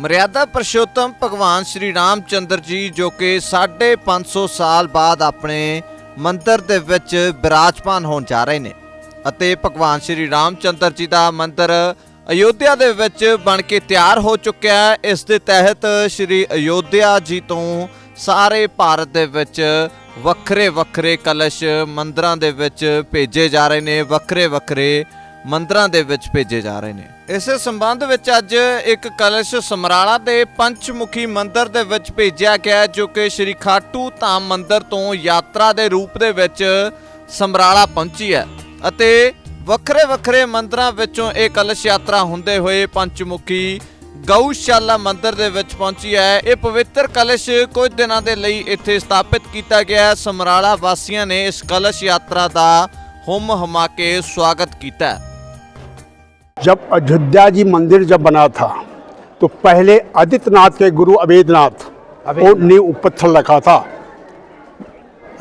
ਮਰਿਆਦਾ ਪੁਰਸ਼ੋਤਮ ਭਗਵਾਨ ਸ਼੍ਰੀ ਰਾਮ ਚੰਦਰ ਜੀ ਜੋ ਕਿ 550 ਸਾਲ ਬਾਅਦ ਆਪਣੇ ਮੰਦਰ ਦੇ ਵਿੱਚ ਬਿਰਾਜਮਾਨ ਹੋਣ ਜਾ ਰਹੇ ਨੇ ਅਤੇ ਭਗਵਾਨ ਸ਼੍ਰੀ ਰਾਮ ਚੰਦਰ ਜੀ ਦਾ ਮੰਦਰ ਅਯੋਧਿਆ ਦੇ ਵਿੱਚ ਬਣ ਕੇ ਤਿਆਰ ਹੋ ਚੁੱਕਿਆ ਹੈ। ਇਸ ਦੇ ਤਹਿਤ ਸ਼੍ਰੀ ਅਯੋਧਿਆ ਜੀ ਤੋਂ ਸਾਰੇ ਭਾਰਤ ਦੇ ਵਿੱਚ ਵੱਖਰੇ ਵੱਖਰੇ ਕਲਸ਼ ਮੰਦਰਾਂ ਦੇ ਵਿੱਚ ਭੇਜੇ ਜਾ ਰਹੇ ਨੇ ਵੱਖਰੇ ਵੱਖਰੇ ਮੰਦਰਾਂ ਦੇ ਵਿੱਚ ਭੇਜੇ ਜਾ ਰਹੇ ਨੇ। ਇਸੇ ਸੰਬੰਧ ਵਿੱਚ ਅੱਜ ਇੱਕ ਕਲਸ਼ ਸਮਰਾਲਾ ਦੇ ਪੰਚਮੁਖੀ ਮੰਦਿਰ ਦੇ ਵਿੱਚ ਭੇਜਿਆ ਗਿਆ ਜੋ ਕਿ ਸ਼੍ਰੀ ਖਾਟੂ ਧਾਮ ਮੰਦਿਰ ਤੋਂ ਯਾਤਰਾ ਦੇ ਰੂਪ ਦੇ ਵਿੱਚ ਸਮਰਾਲਾ ਪਹੁੰਚੀ ਹੈ ਅਤੇ ਵੱਖਰੇ ਵੱਖਰੇ ਮੰਦਰਾਂ ਵਿੱਚੋਂ ਇਹ ਕਲਸ਼ ਯਾਤਰਾ ਹੁੰਦੇ ਹੋਏ ਪੰਚਮੁਖੀ ਗਊਸ਼ਾਲਾ ਮੰਦਿਰ ਦੇ ਵਿੱਚ ਪਹੁੰਚੀ ਹੈ। ਇਹ ਪਵਿੱਤਰ ਕਲਸ਼ ਕੁਝ ਦਿਨਾਂ ਦੇ ਲਈ ਇੱਥੇ ਸਥਾਪਿਤ ਕੀਤਾ ਗਿਆ ਹੈ। ਸਮਰਾਲਾ ਵਾਸੀਆਂ ਨੇ ਇਸ ਕਲਸ਼ ਯਾਤਰਾ ਦਾ हम हमा के स्वागत किया जब अयोध्या जी मंदिर जब बना था तो पहले आदित्यनाथ के गुरु अवेदनाथ ने पत्थर रखा था।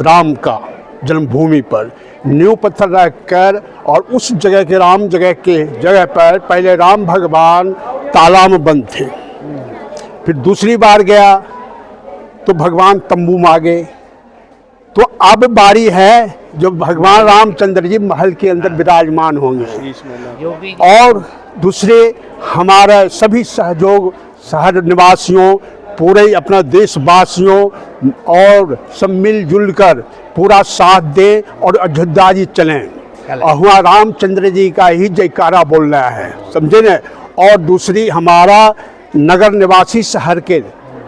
राम का जन्मभूमि पर न्यू पत्थर रख कर और उस जगह के राम जगह के जगह पर पहले राम भगवान ताला में बंद थे। फिर दूसरी बार गया तो भगवान तंबू में आ गए तो अब बारी है जो भगवान रामचंद्र जी महल के अंदर विराजमान होंगे। और दूसरे हमारा सभी सहयोग शहर निवासियों पूरे अपना देशवासियों और सब मिलजुल कर पूरा साथ दें और अयोध्या जी चलें। और वहाँ रामचंद्र जी का ही जयकारा बोल रहा है समझे न? और दूसरी हमारा नगर निवासी शहर के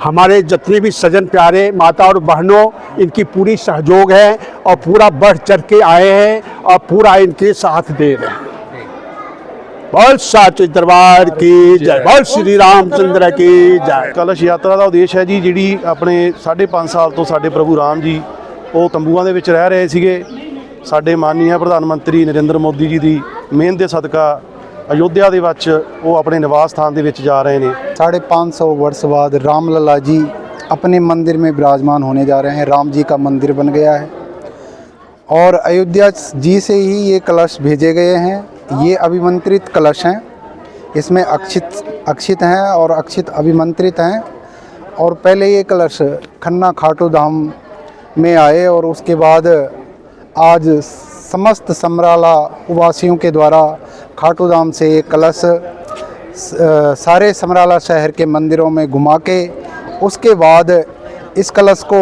हमारे जितने भी सजन प्यारे माता और बहनों, इनकी पूरी सहयोग है और पूरा बढ़ चढ़ के आए हैं और पूरा इनके साथ दे रहे हैं। बोल साचे ਦਰਬਾਰ ਕੀ ਜੈ ਬੋਲ ਸ੍ਰੀ ਰਾਮਚੰਦਰ ਕੀ ਜੈ ਕਲਸ਼ ਯਾਤਰਾ ਦਾ ਉਦੇਸ਼ ਹੈ ਜੀ ਜਿਹੜੀ ਆਪਣੇ 5.5 ਸਾਲ ਤੋਂ ਸਾਡੇ ਪ੍ਰਭੂ ਰਾਮ ਜੀ ਉਹ ਤੰਬੂਆਂ ਦੇ ਵਿੱਚ ਰਹਿ ਰਹੇ ਸੀਗੇ ਸਾਡੇ ਮਾਨਨੀय ਪ੍ਰਧਾਨ ਮੰਤਰੀ ਨਰਿੰਦਰ ਮੋਦੀ ਜੀ ਦੀ ਮਿਹਨਤ ਸਦਕਾ ਅਯੋਧਿਆ ਦੇ ਵਿੱਚ ਉਹ ਆਪਣੇ ਨਿਵਾਸ ਸਥਾਨ ਦੇ ਵਿੱਚ ਜਾ ਰਹੇ ਨੇ साढ़े पाँच सौ वर्ष बाद रामलला जी अपने मंदिर में विराजमान होने जा रहे हैं राम जी का मंदिर बन गया है और अयोध्या जी से ही ये कलश भेजे गए हैं ये अभिमंत्रित कलश हैं इसमें अक्षित अक्षित हैं और अक्षित अभिमंत्रित हैं और पहले ये कलश खन्ना खाटू धाम में आए और उसके बाद आज समस्त समराला वासियों के द्वारा खाटू धाम से ये कलश स- अ, सारे समराला शहर के मंदिरों में घुमा के उसके बाद इस कलश को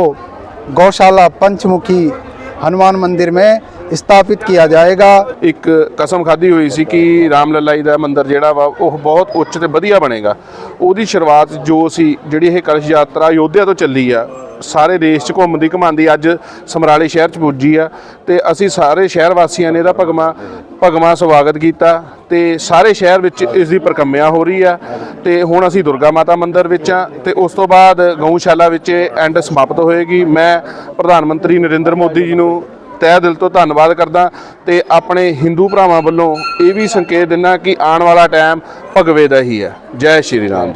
गौशाला पंचमुखी हनुमान मंदिर में स्थापित किया जाएगा ਇੱਕ ਕਸਮ ਖਾਧੀ ਹੋਈ ਸੀ ਕਿ ਰਾਮ ਲੱਲਾ ਜੀ ਦਾ ਮੰਦਿਰ ਜਿਹੜਾ ਵਾ ਉਹ ਬਹੁਤ ਉੱਚ ਤੇ ਵਧੀਆ ਬਣੇਗਾ ਉਹਦੀ ਸ਼ੁਰੂਆਤ ਜੋ ਸੀ ਜਿਹੜੀ ਇਹ ਕਲਸ਼ ਯਾਤਰਾ ਯੋਧਿਆ ਤੋਂ ਚੱਲੀ ਆ ਸਾਰੇ ਦੇਸ਼ 'ਚ ਘੁੰਮਦੀ ਘਮਾਉਂਦੀ ਅੱਜ ਸਮਰਾਲੇ ਸ਼ਹਿਰ 'ਚ ਪੁੱਜੀ ਆ ਤੇ ਅਸੀਂ ਸਾਰੇ ਸ਼ਹਿਰ ਵਾਸੀਆਂ ਨੇ ਇਹਦਾ ਭਗਮਾ ਭਗਮਾ ਸਵਾਗਤ ਕੀਤਾ ਤੇ ਸਾਰੇ ਸ਼ਹਿਰ ਵਿੱਚ ਇਸ ਦੀ ਪ੍ਰਕੰਮਿਆ ਹੋ ਰਹੀ ਆ ਤੇ ਹੁਣ ਅਸੀਂ ਦੁਰਗਾ ਮਾਤਾ ਮੰਦਿਰ ਵਿੱਚ ਆ ਤੇ ਉਸ ਤੋਂ ਬਾਅਦ ਗਊਸ਼ਾਲਾ ਵਿੱਚ ਐਂਡ ਸਮਾਪਤ ਹੋਏਗੀ। ਮੈਂ ਪ੍ਰਧਾਨ ਮੰਤਰੀ ਨਰਿੰਦਰ ਮੋਦੀ ਜੀ ਨੂੰ ਤਹਿ ਦਿਲ ਤੋਂ ਧੰਨਵਾਦ ਕਰਦਾ ਤੇ ਆਪਣੇ ਹਿੰਦੂ ਭਰਾਵਾਂ ਵੱਲੋਂ ਇਹ ਵੀ ਸੰਕੇਤ ਦਿੰਦਾ ਕਿ ਆਉਣ ਵਾਲਾ ਟਾਈਮ ਭਗਵੇ ਦਾ ਹੀ ਹੈ ਜੈ ਸ਼੍ਰੀ ਰਾਮ।